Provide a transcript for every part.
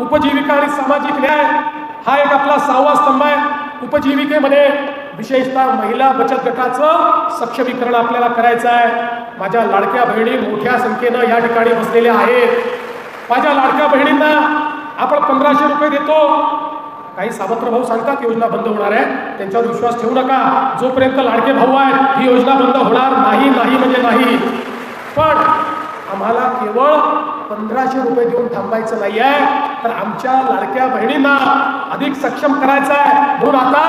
उपजीविका आणि सामाजिक न्याय हा एक आपला सहावा स्तंभ आहे. उपजीविकेमध्ये विशेषतः महिला बचत गटाचं सक्षमीकरण आपल्याला करायचं आहे. माझ्या लाडक्या बहिणी मोठ्या संख्येनं या ठिकाणी बसलेल्या आहेत. माझ्या लाडक्या बहिणींना आपण पंधराशे रुपये देतो. काही सावत्र भाऊ सांगतात योजना बंद होणार आहे. त्यांच्यावर विश्वास ठेवू नका. जोपर्यंत लाडके भाऊ आहेत ही योजना बंद होणार नाही नाही म्हणजे नाही. पण आम्हाला केवळ पंधराशे रुपये देऊन थांबायचं नाही आहे तर आमच्या लाडक्या बहिणींना अधिक सक्षम करायचं आहे म्हणून आता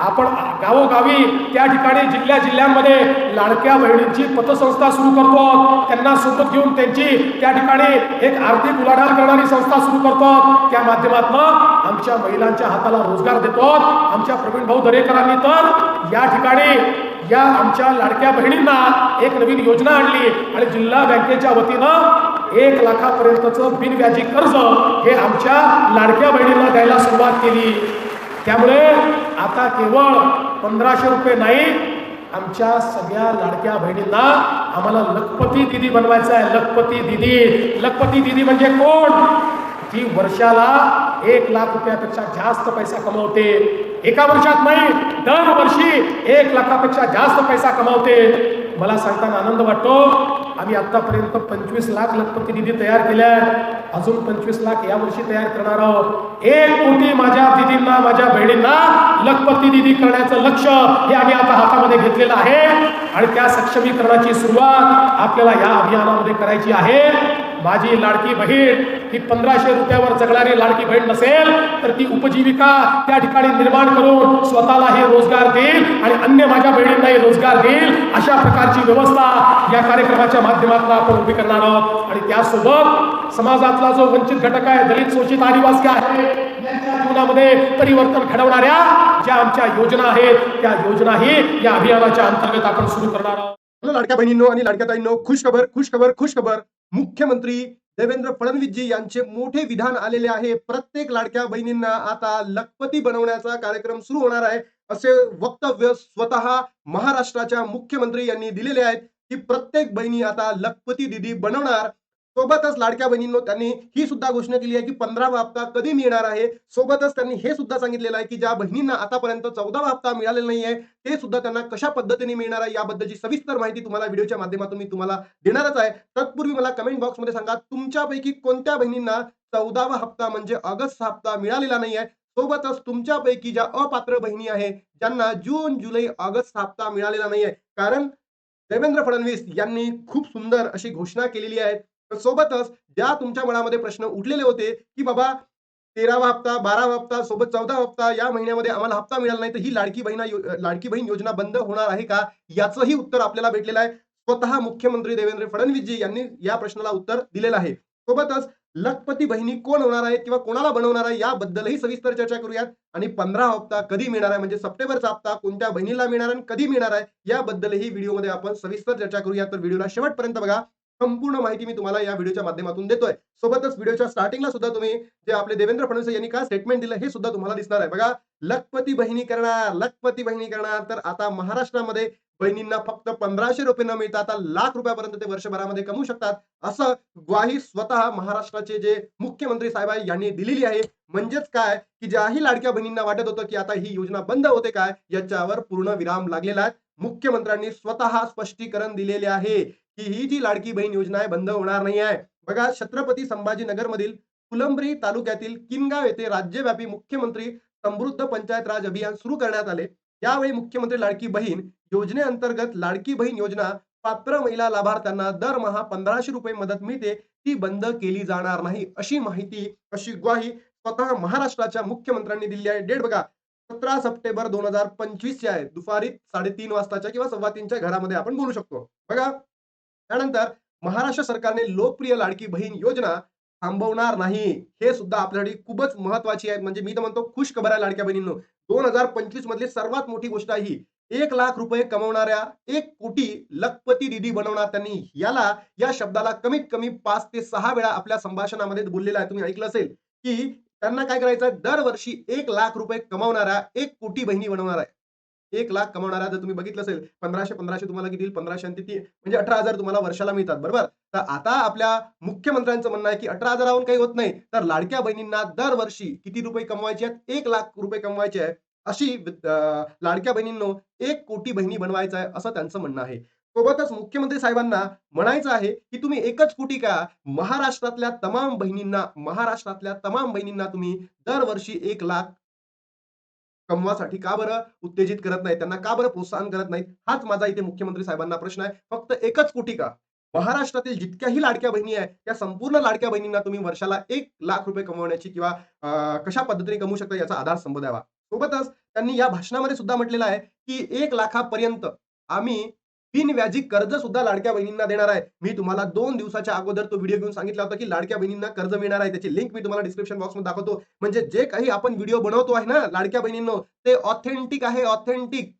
आपण गावोगावी त्या ठिकाणी जिल्ह्या जिल्ह्यांमध्ये लाडक्या बहिणींची पतसंस्था सुरू करतो त्यांना सोबत घेऊन त्यांची त्या ठिकाणी एक आर्थिक उलाढाल करणारी संस्था सुरू करतो त्या माध्यमातून आमच्या महिलांच्या हाताला रोजगार देतो आमच्या प्रवीण भाऊ दरेकरांनी तर या ठिकाणी या आमच्या लाडक्या बहिणींना एक नवीन योजना आणली आणि जिल्हा बँकेच्या वतीनं एक लाखापर्यंतचं बिनव्याजी कर्ज हे आमच्या लाडक्या बहिणींना द्यायला सुरुवात केली. त्यामुळे आता केवळ पंधराशे रुपये नाही आमच्या सगळ्या लाडक्या बहिणींना आम्हाला लखपती दिदी बनवायचं आहे. लखपती दिदी. लखपती दिदी म्हणजे कोण? ती वर्षाला एक लाख रुपयापेक्षा जास्त पैसा कमावते. एका वर्षात नाही दरवर्षी एक लाखापेक्षा जास्त पैसा कमावते. मला सांगताना आनंद वाटतो. आम्ही आतापर्यंत पंचवीस लाख लखपती निधी तयार केल्या अजून पंचवीस लाख या वर्षी तयार करणार आहोत. एक कोटी माझ्या दिदींना माझ्या बहिणींना लखपती निधी करण्याचं लक्ष हे आम्ही आता हातामध्ये घेतलेलं आहे. आणि त्या सक्षमीकरणाची सुरुवात आपल्याला या अभियानामध्ये करायची आहे. माझी लाडकी बहीण ही पंधराशे रुपयावर जगणारी लाडकी बहीण नसेल तर ती उपजीविका त्या ठिकाणी निर्माण करून स्वतःलाही रोजगार देईल आणि अन्य माझ्या बहिणींनाही रोजगार देईल. अशा प्रकारची व्यवस्था या कार्यक्रमाच्या माध्यमातून आपण उभी करणार आहोत. आणि त्यासोबत समाजातला जो वंचित घटक आहे दलित शोषित आदिवासी आहे यांच्या जीवनामध्ये परिवर्तन घडवणाऱ्या ज्या आमच्या योजना आहेत त्या योजनाही या अभियानाच्या अंतर्गत आपण सुरू करणार आहोत. लाडक्या बहिणींनो आणि लाडक्या ताईंनो खुश खबर खुश खबर खुश खबर. मुख्यमंत्री देवेंद्र फडणवीसजी यांचे मोठे विधान आलेले आहे. प्रत्येक लाडक्या बहिणींना आता लखपती बनवण्याचा कार्यक्रम सुरू होणार आहे. असे वक्तव्य स्वतः महाराष्ट्राच्या मुख्यमंत्री यांनी दिलेले आहेत. की प्रत्येक बहिणी आता लखपती दिदी बनवणार. सोबतच लाडक्या बहिणींनो त्यांनी ही सुद्धा घोषणा केली आहे की पंधरावा हप्ता कधी मिळणार आहे? सोबतच त्यांनी हे सुद्धा सांगितलेलं आहे की ज्या बहिणींना आतापर्यंत चौदावा हप्ता मिळालेला नाहीये ते सुद्धा त्यांना कशा पद्धतीने मिळणार आहे याबद्दलची सविस्तर माहिती तुम्हाला व्हिडिओच्या माध्यमातून मी तुम्हाला देणारच आहे. तत्पूर्वी मला कमेंट बॉक्समध्ये सांगा तुमच्यापैकी कोणत्या बहिणींना चौदावा हप्ता म्हणजे ऑगस्ट हप्ता मिळालेला नाही आहे सोबतच तुमच्यापैकी ज्या अपात्र बहिणी आहेत ज्यांना जून जुलै ऑगस्ट हप्ता मिळालेला नाहीये. कारण देवेंद्र फडणवीस यांनी खूप सुंदर अशी घोषणा केलेली आहे. सोबतच ज्या तुमच्या मनामध्ये प्रश्न उठलेले होते की बाबा तेरावा हप्ता बारावा हप्ता सोबत चौदा हप्ता या महिन्यामध्ये आम्हाला हप्ता मिळाला नाही तर ही लाडकी बहिणा लाडकी बहीण योजना बंद होणार आहे का? याचंही उत्तर आपल्याला भेटलेलं आहे. स्वतः मुख्यमंत्री देवेंद्र फडणवीसजी यांनी या प्रश्नाला उत्तर दिलेलं आहे. सोबतच लखपती बहिणी कोण होणार आहेत किंवा कोणाला बनवणार आहे याबद्दलही सविस्तर चर्चा करूयात. आणि पंधरा हप्ता कधी मिळणार आहे म्हणजे सप्टेंबरचा हप्ता कोणत्या बहिणीला मिळणार आणि कधी मिळणार आहे याबद्दलही व्हिडिओमध्ये आपण सविस्तर चर्चा करूया तर व्हिडिओला शेवटपर्यंत बघा. संपूर्ण माहिती मी तुम्हाला या व्हिडिओच्या माध्यमातून देतोय. सोबतच व्हिडिओच्या स्टार्टिंगला सुद्धा तुम्ही जे आपले देवेंद्र फडणवीस यांनी काय स्टेटमेंट दिलं हे सुद्धा तुम्हाला दिसणार आहे. बघा लखपती बहिणी करणार लखपती बहिणी करणार. तर आता महाराष्ट्रामध्ये बहिणींना फक्त पंधराशे रुपये न मिळता आता लाख रुपयापर्यंत ते वर्षभरामध्ये कमवू शकतात. असं ग्वाही स्वतः महाराष्ट्राचे जे मुख्यमंत्री साहेब आहे यांनी दिलेली आहे. म्हणजेच काय? की ज्याही लाडक्या बहिणींना वाटत होतं की आता ही योजना बंद होते काय? याच्यावर पूर्ण विराम लागलेला आहे. मुख्यमंत्र्यांनी स्वतः स्पष्टीकरण दिलेले आहे. की ही जी लाडकी बहीण योजना आहे बंद होणार नाही आहे. बघा छत्रपती संभाजीनगर मधील फुलंब्री तालुक्यातील किनगाव येथे राज्यव्यापी मुख्यमंत्री समृद्ध पंचायत राज अभियान सुरू करण्यात आले. यावेळी मुख्यमंत्री लाडकी बहीण योजनेअंतर्गत लाडकी बहीण योजना पात्र महिला लाभार्थ्यांना दरमहा पंधराशे रुपये मदत मिळते. ती बंद केली जाणार नाही अशी माहिती अशी ग्वाही स्वतः महाराष्ट्राच्या मुख्यमंत्र्यांनी दिली आहे. डेट बघा सतरा सप्टेंबर दोन हजार पंचवीस ची आहे. दुपारी साडेतीन वाजताच्या किंवा सव्वा तीनच्या घरामध्ये आपण बोलू शकतो. बघा त्यानंतर महाराष्ट्र सरकारने लोकप्रिय लाडकी बहीण योजना थांबवणार नाही. हे सुद्धा आपल्यासाठी खूपच महत्वाची आहे. म्हणजे मी तर म्हणतो खुश खबर आहे लाडक्या बहिणींनो. दोन हजार पंचवीस मधली सर्वात मोठी गोष्ट आहे ही एक लाख रुपये कमवणाऱ्या एक कोटी लखपती दिदी बनवणार त्यांनी. याला या शब्दाला कमीत कमी पाच ते सहा वेळा आपल्या संभाषणामध्ये बोललेला आहे. तुम्ही ऐकलं असेल की त्यांना काय करायचं दरवर्षी एक लाख रुपये कमवणाऱ्या एक कोटी बहिणी बनवणार आहे. एक लाख कमावणारा जर तुम्ही बघितलं असेल पंधराशे पंधराशे तुम्हाला किती पंधराशे आणि ती म्हणजे अठरा हजार तुम्हाला वर्षाला मिळतात बरोबर? तर आता आपल्या मुख्यमंत्र्यांचं म्हणणं आहे की अठरा हजाराहून काही होत नाही. तर लाडक्या बहिणींना दरवर्षी किती रुपये कमवायचे आहेत? एक लाख रुपये कमवायचे आहे अशी अं, लाडक्या बहिणींनो एक कोटी बहिणी बनवायचं आहे असं त्यांचं म्हणणं आहे. सोबतच मुख्यमंत्री साहेबांना म्हणायचं आहे की तुम्ही एकच कोटी का? महाराष्ट्रातल्या तमाम बहिणींना महाराष्ट्रातल्या तमाम बहिणींना तुम्ही दरवर्षी एक लाख कमवासाठी का बरं उत्तेजित करत नाही त्यांना का बरं प्रोत्साहन करत नाहीत? हाच माझा इथे मुख्यमंत्री साहेबांना प्रश्न आहे. फक्त एकच कोटी का? महाराष्ट्रातील जितक्याही लाडक्या बहिणी आहे त्या संपूर्ण लाडक्या बहिणींना तुम्ही वर्षाला एक लाख रुपये कमवण्याची किंवा कशा पद्धतीने कमवू शकता याचा आधार स्तंभ द्यावा. सोबतच त्यांनी या भाषणामध्ये सुद्धा म्हटलेलं आहे की एक लाखापर्यंत आम्ही बिनव्याजी कर्ज सुद्धा लाडक्या बहिणींना देणार आहे. मी तुम्हाला दोन दिवसाच्या अगोदर तो व्हिडिओ घेऊन सांगितला होता की लाडक्या बहिणींना कर्ज मिळणार आहे. त्याची लिंक मी तुम्हाला डिस्क्रिप्शन बॉक्समध्ये दाखवतो. म्हणजे जे काही आपण व्हिडिओ बनवतो आहे ना लाडक्या बहिणींनो ते ऑथेंटिक आहे ऑथेंटिक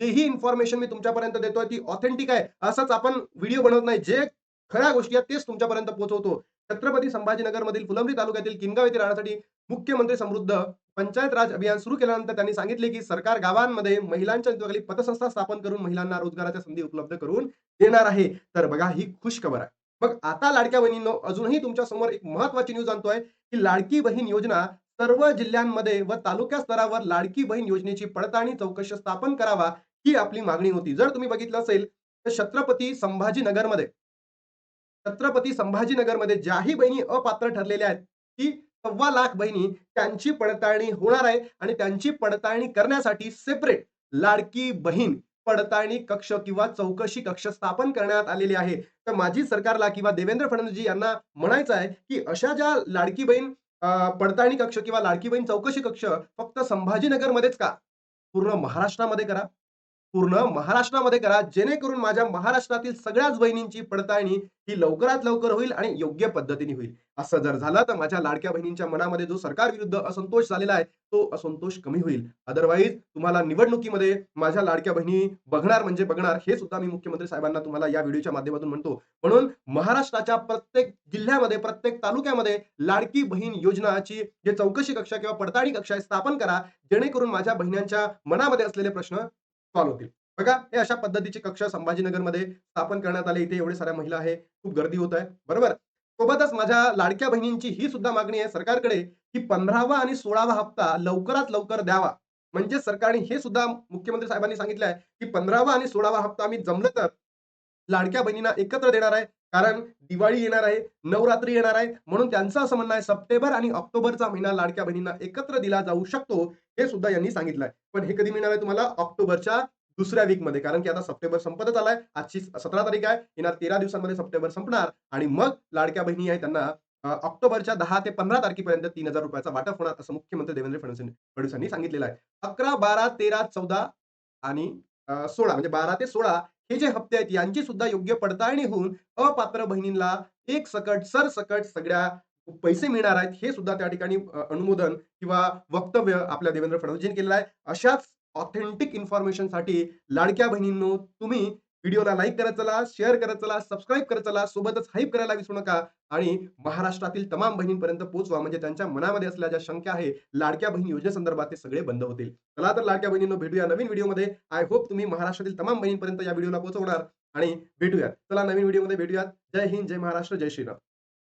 तेही इन्फॉर्मेशन मी तुमच्यापर्यंत देतोय. ती ऑथेंटिक आहे. असंच आपण व्हिडिओ बनवत नाही. जे खऱ्या गोष्टी आहेत तेच तुमच्यापर्यंत पोहोचवतो. छत्रपती संभाजीनगर मधील फुलंब्री तालुक्यातील किनगाव येथे राहण्यासाठी मुख्यमंत्री समृद्ध पंचायत राज अभियान सुरू केल्यानंतर त्यांनी सांगितले की सरकार गावांमध्ये महिलांच्या नेतृत्वाखाली पतसंस्था स्थापन करून महिलांना रोजगाराच्या संधी उपलब्ध करून देणार आहे. तर बघा ही खुश खबर आहे. मग आता लाडक्या बहिणींनो अजूनही तुमच्यासमोर एक महत्वाची न्यूज आणतोय की लाडकी बहीण योजना सर्व जिल्ह्यांमध्ये व तालुक्या स्तरावर लाडकी बहीण योजनेची पडताळणी चौकशी स्थापन करावा ही आपली मागणी होती. जर तुम्ही बघितलं असेल तर छत्रपती संभाजीनगरमध्ये छत्रपती संभाजीनगरमध्ये ज्याही बहिणी अपात्र ठरलेल्या आहेत की सव्वा लाख बहिणी त्यांची पडताळणी होणार आहे आणि त्यांची पडताळणी करण्यासाठी सेपरेट लाडकी बहीण पडताळणी कक्ष किंवा चौकशी कक्ष स्थापन करण्यात आलेले आहे. तर माझी सरकारला किंवा देवेंद्र फडणवीसजी यांना म्हणायचं आहे की अशा ज्या लाडकी बहीण पडताळणी कक्ष किंवा लाडकी बहीण चौकशी कक्ष फक्त संभाजीनगरमध्येच का? पूर्ण महाराष्ट्रामध्ये करा. पूर्ण महाराष्ट्रामध्ये करा. जेणेकरून माझ्या महाराष्ट्रातील सगळ्याच बहिणींची पडताळणी ही लवकरात लवकर होईल आणि योग्य पद्धतीने होईल. असं जर झालं तर माझ्या लाडक्या बहिणींच्या मनामध्ये जो सरकार विरुद्ध असंतोष झालेला आहे तो असंतोष कमी होईल. अदरवाईज तुम्हाला निवडणुकीमध्ये माझ्या लाडक्या बहिणी बघणार म्हणजे बघणार हे सुद्धा मी मुख्यमंत्री साहेबांना तुम्हाला या व्हिडिओच्या माध्यमातून म्हणतो. म्हणून महाराष्ट्राच्या प्रत्येक जिल्ह्यामध्ये प्रत्येक तालुक्यामध्ये लाडकी बहीण योजनाची जे चौकशी कक्षा किंवा पडताळणी कक्षा आहे स्थापन करा. जेणेकरून माझ्या बहिण्यांच्या मनामध्ये असलेले प्रश्न सॉल्व्ह होतील. बघा हे अशा पद्धतीची कक्षा संभाजीनगरमध्ये स्थापन करण्यात आले. इथे एवढे साऱ्या महिला आहे खूप गर्दी होत आहे. बरोबर? सोबतच माझ्या लाडक्या बहिणींची ही सुद्धा मागणी आहे सरकारकडे की पंधरावा आणि सोळावा हप्ता लवकरात लवकर द्यावा. म्हणजे सरकारने हे सुद्धा मुख्यमंत्री साहेबांनी सांगितलं आहे की पंधरावा आणि सोळावा हप्ता आम्ही जमलं तर लाडक्या बहिणींना एकत्र देणार आहे. कारण दिवाळी येणार आहे नवरात्री येणार आहे म्हणून त्यांचं असं म्हणणं आहे सप्टेंबर आणि ऑक्टोबरचा महिना लाडक्या बहिणींना एकत्र दिला जाऊ शकतो हे सुद्धा यांनी सांगितलंय. पण हे कधी मिळणार आहे तुम्हाला? ऑक्टोबरच्या दुसऱ्या वीकमध्ये. कारण की आता सप्टेंबर संपतच आलाय. आजची सतरा तारीख आहे. येणार तेरा दिवसांमध्ये सप्टेंबर संपणार. आणि मग लाडक्या बहिणी आहे त्यांना ऑक्टोबरच्या दहा ते पंधरा तारखेपर्यंत तीन हजार रुपयाचा वाटप होणार असं मुख्यमंत्री देवेंद्र फडणवीस यांनी सांगितलेलं आहे. अकरा बारा तेरा चौदा आणि सोळा म्हणजे बारा ते सोळा हे जे हप्ते आहेत यांची सुद्धा योग्य पडताळणी होऊन अपात्र बहिणींना एक सकट सरसकट सगळ्या पैसे मिळणार आहेत हे सुद्धा त्या ठिकाणी अनुमोदन किंवा वक्तव्य आपल्या देवेंद्र फडणवीसजींनी केलेलं आहे. अशाच ऑथेंटिक इन्फॉर्मेशनसाठी लाडक्या बहिणींनो तुम्ही व्हिडिओला लाईक करत चला शेअर करत चला सबस्क्राईब करत चला सोबतच हाईप करायला विसरू नका. आणि महाराष्ट्रातील तमाम बहिणींपर्यंत पोहोचवा म्हणजे त्यांच्या मनामध्ये असल्या ज्या शंका आहे लाडक्या बहीण योजनेसंदर्भात ते सगळे बंद होतील. चला तर लाडक्या बहिणींनो भेटूया नवीन व्हिडिओमध्ये. आय होप तुम्ही महाराष्ट्रातील तमाम बहिणींपर्यंत या व्हिडिओला पोहोचवणार. आणि भेटूयात चला नवीन व्हिडिओमध्ये भेटूयात. जय हिंद जय महाराष्ट्र जय श्रीराम.